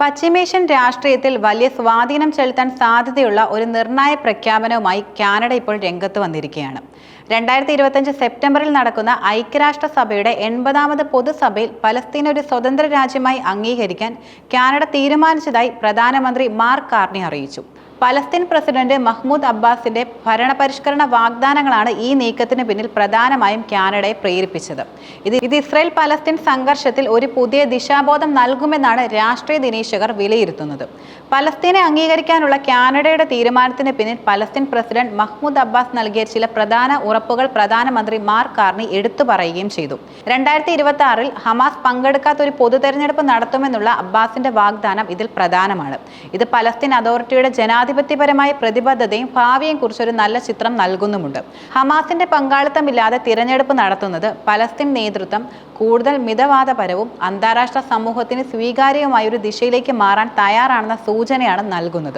പശ്ചിമേഷ്യൻ രാഷ്ട്രീയത്തിൽ വലിയ സ്വാധീനം ചെലുത്താൻ സാധ്യതയുള്ള ഒരു നിർണായ പ്രഖ്യാപനവുമായി കാനഡ ഇപ്പോൾ രംഗത്ത് വന്നിരിക്കുകയാണ്. രണ്ടായിരത്തി ഇരുപത്തഞ്ച് സെപ്റ്റംബറിൽ നടക്കുന്ന ഐക്യരാഷ്ട്രസഭയുടെ എൺപതാമത് പൊതുസഭയിൽ പലസ്തീനെ ഒരു സ്വതന്ത്ര രാജ്യമായി അംഗീകരിക്കാൻ കാനഡ തീരുമാനിച്ചതായി പ്രധാനമന്ത്രി മാർക്ക് കാർണി അറിയിച്ചു. പലസ്തീൻ പ്രസിഡന്റ് മഹ്മൂദ് അബ്ബാസിന്റെ ഭരണപരിഷ്കരണ വാഗ്ദാനങ്ങളാണ് ഈ നീക്കത്തിന് പിന്നിൽ പ്രധാനമായും കാനഡയെ പ്രേരിപ്പിച്ചത്. ഇത് ഇത് ഇസ്രായേൽ പലസ്തീൻ സംഘർഷത്തിൽ ഒരു പുതിയ ദിശാബോധം നൽകുമെന്നാണ് രാഷ്ട്രീയ നിരീക്ഷകർ വിലയിരുത്തുന്നത്. പലസ്തീനെ അംഗീകരിക്കാനുള്ള കാനഡയുടെ തീരുമാനത്തിന് പിന്നിൽ പലസ്തീൻ പ്രസിഡന്റ് മഹ്മൂദ് അബ്ബാസ് നൽകിയ ചില പ്രധാന ഉറപ്പുകൾ പ്രധാനമന്ത്രി മാർക്ക് കാർണി എടുത്തു പറയുകയും ചെയ്തു. രണ്ടായിരത്തി ഇരുപത്തി ആറിൽ ഹമാസ് പങ്കെടുക്കാത്ത ഒരു പൊതു തെരഞ്ഞെടുപ്പ് നടത്തുമെന്നുള്ള അബ്ബാസിന്റെ വാഗ്ദാനം ഇതിൽ പ്രധാനമാണ്. ഇത് പലസ്തീൻ അതോറിറ്റിയുടെ ജനാധിപത്യപരമായ പ്രതിബദ്ധതയും ഭാവിയെയും കുറിച്ചൊരു നല്ല ചിത്രം നൽകുന്നുമുണ്ട്. ഹമാസിന്റെ പങ്കാളിത്തമില്ലാതെ തിരഞ്ഞെടുപ്പ് നടത്തുന്നത് പലസ്തീൻ നേതൃത്വം കൂടുതൽ മിതവാദപരവും അന്താരാഷ്ട്ര സമൂഹത്തിന് സ്വീകാര്യവുമായ ഒരു ദിശയിലേക്ക് മാറാൻ തയ്യാറാണെന്ന സൂചനയാണ് നൽകുന്നത്.